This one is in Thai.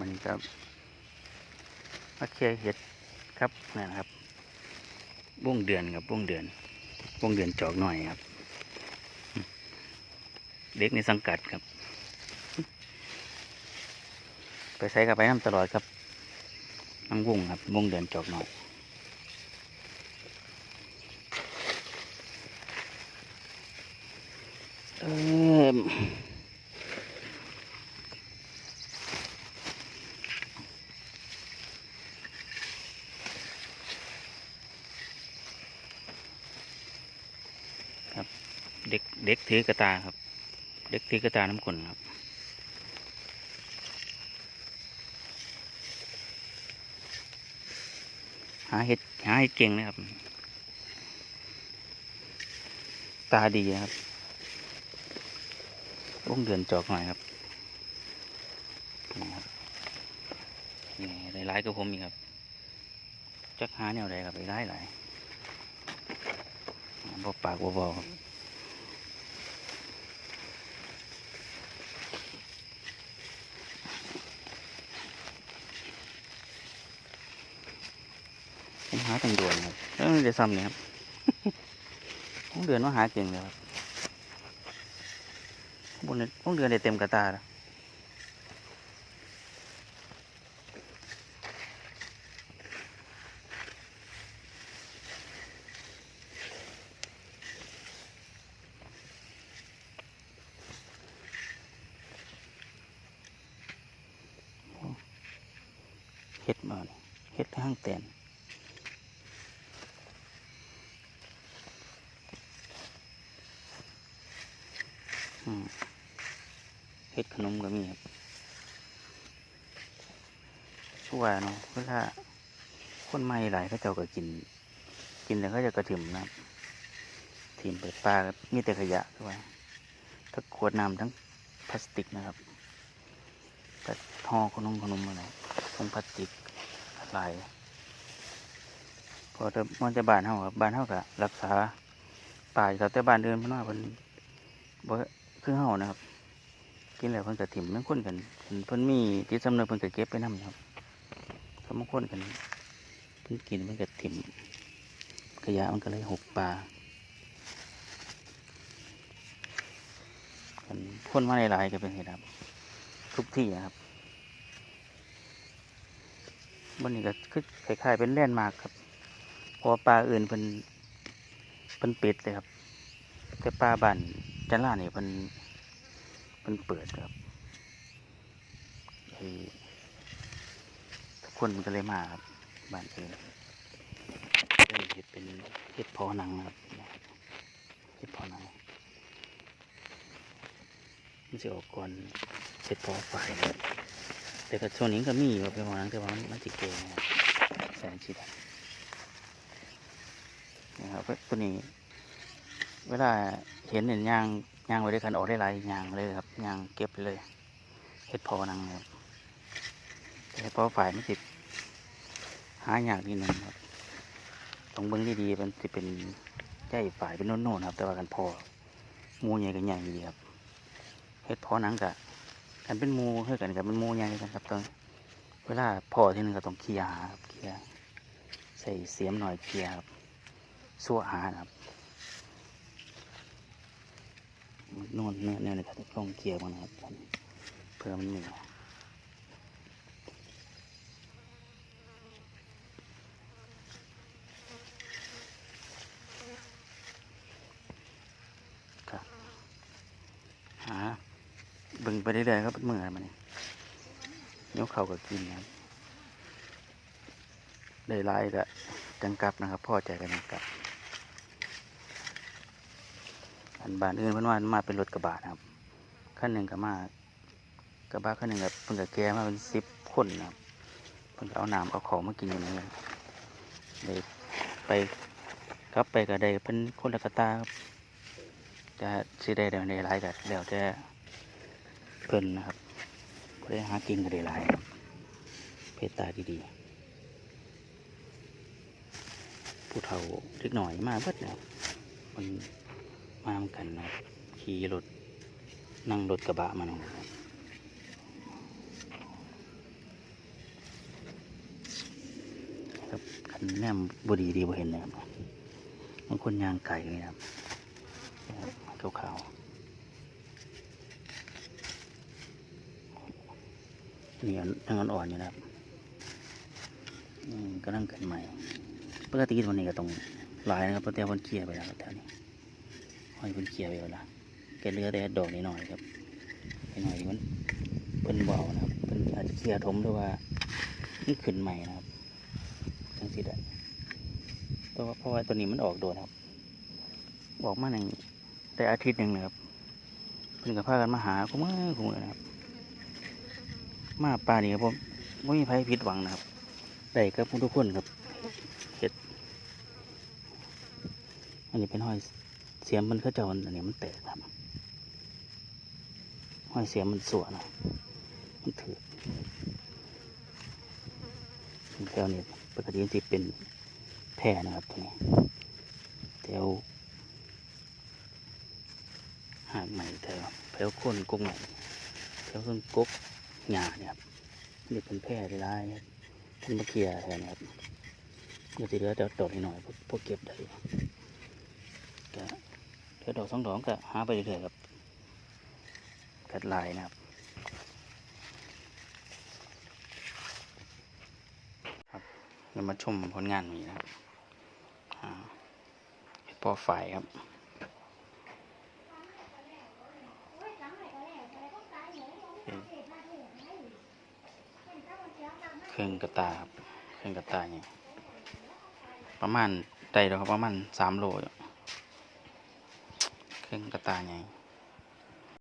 มันก็มาเคลียเห็ดครับนะครับบุ้งเดือนครับบุ้งเดือนบุ้งเดือนจอกหน่อยครับ เด็กในสังกัดครับ ไปใช้กับไปน้ำตลอดครับน้ำวุ้งครับวุ้งเดือนจอกหน่อยเออ เด็กเด็กถือกระตาครับ เด็กถือกระตาน้ำกลนครับหาเห็ดหาเห็ดเก่งนะครับ ตาดีนะครับวงเดือนจอกหน่อยครับนี่ได้ร้ายก็ผมอีกครับ จักหาแนวใดครับไปร้ายหลายบ่ปากบ่บอครับ หาตังด่วนครับแล้วมันจะซ้ำเนี่ยครับผมเดือนว่าหาเก่งเลยครับบนนี้ผมเดือนได้เต็มกระตาแล้วเฮ็ดมาเฮ็ดข้างแตน เฮ็ดขนมก็มีครับชั่วเนาะเวลาคนใหม่หลายเขาเจ้าก็กิน กินแล้วเขาจะกระถิ่มนะถิ่มเปิดปลามีแต่ขยะคือว่าทั้งขวดน้ำทั้งพลาสติกนะครับแต่ห่อขนมขนมอะไรถุงพลาสติกหลายพอแต่มันจะบานเฮาครับบานเฮาก็รักษาป่ายแต่บ้านเดินมันว่าเพิ่นบ่ คือเฮานะครับ กินแล้วเพิ่นก็ถิ่มนั่งคนกันเพิ่นพันมีจิตสำนึกเพิ่นก็เก็บไปนำครับสมคนกันเพิ่นกินเพิ่นก็ถิ่มขยะมันก็เลยหกปลากันคนมาหลายๆก็เป็นเหตุครับ ทุกที่นะครับบนนี้ก็คือคล้ายๆเป็นแล่นมากครับพอปลาอื่นเพิ่นเพิ่นปิดเลยครับ แต่ปลาบ้านจันล่านี่เพิ่น เพิ่นเปิดครับทุกคนมันก็เลยมาครับบ้านเองเห็ดเป็นเห็ดพอหนังครับเห็ดพอหนังมันจะออกก่อนเห็ดพอฝ่ายแต่ก็ช่วงนี้ก็มีอยู่ครับเป็นพอหนังแต่ว่ามันจิเกนะครับแสงสีดนะครับตัวนี้ เวลาเห็นเห็นยาง ยางไว้ด้วยกันออกได้หลายอย่างเลยครับยางเก็บไปเลยเห็ดพอนังครับแต่เห็ดพอฝ่ายมันติดหาอยากนิดนึงครับต้องเบิ้งดีๆมันจะเป็นใจฝ่ายเป็นโน่นๆครับ แต่ว่ากันพอมูใหญ่กันใหญ่ดีครับเห็ดพอนังกะกันเป็นมูเท่ากันกับเป็นมูใหญ่กันครับตอนเวลาพอที่นึงก็ต้องเคลียร์ครับเคลียร์ใส่เสียมหน่อยเคลียร์ครับสั่วหาครับ นอนเนี่ยเนี่ยครับต้องเคลียร์มันนะครับเพื่อมันเหนื่อครับหาบิ่งไปเรื่อยๆครับเมื่อมันนี่เนี้ยเขาก็กินนะครับได้หลายก็จังกลับนะครับพ่อใจกันจังกลับ อันบานอื่นเพิ่นว่ามาเป็นรถกระบะนะครับขั้นหนึ่งก็มากระบะขั้นหนึ่งกับเพิ่นกับแกมาเป็นสิบคนนะครับเพิ่นเอาน้ำเอาของมากินอยู่ในนั้เลยไปกลับไปก็ได้เป็นคนละกะตาครับจะสิได้ได้หลายก็แล้วแต่เพิ่นนะครับก็ได้หากินก็ได้หลายเพตาดีๆผู้เฒ่าเล็กหน่อยมาเบิดนะครับมันาทกันนะขี่รถนั่งรถกระบะมาหน่อยครับคันแนมบดีดีบ่เห็นนะครับบางคนยางไก่นี่ครับขาวขาวนี่ยังอ่อนอยู่นะครับก็นั่งกันใหม่ปกติวันนี้ก็ต้องลายนะครับเพราะแต่วันเกียร์ไปแล้วแถวนี้ ห้อยคนเกลี่ยไปแล้วแกเลือแต่ดอกนิดหน่อยครับไปหน่อยมันเป็นเบานะครับเป็นอาจจะเกลี่ยทมหรือว่ามันขึ้นใหม่นะครับจังสิได้เพราะว่าเพราะว่าตัวนี้มันออกโดนครับออกมาหนึ่งแต่อาทิตย์หนึ่งนะครับเพิ่นกับพากันมาหาคุ้มือคุ้มือนะครับ มาป่านี้ครับผมไม่มีใครผิดหวังนะครับได้กับทุกคนครับเห็ดอันนี้เป็นห้อย เสียมมันเขาเจะอันนี้มันแตกครับห้อยเสียมมันสวนอะมันถือแถวนี้ปกติมันจะเป็นแพร่นะครับตัวนี้แถวหากใหม่แถวแถวโคนกกใหม่แถวต้นกกหญ้าเนี่ยครับนี่เป็นแพร่ร้ายท่านมาเคลียร์แทนครับก็จะเหลือแต่ดอกนิดหน่อยพวกพวกเก็บได้ก็ เดี๋ยวดอกสองดอกก็หาไปเรื่อยๆครับกัดลายนะครับครับเรามาชมผลงานนี้นะครับอ่าเห็ดปอฝ่ายครับเครื่องกระตาครับเครื่องกระตาเนี่ยประมาณใจเราครับประมาณสามโลอยู่ เครื่องกระตาใหญ่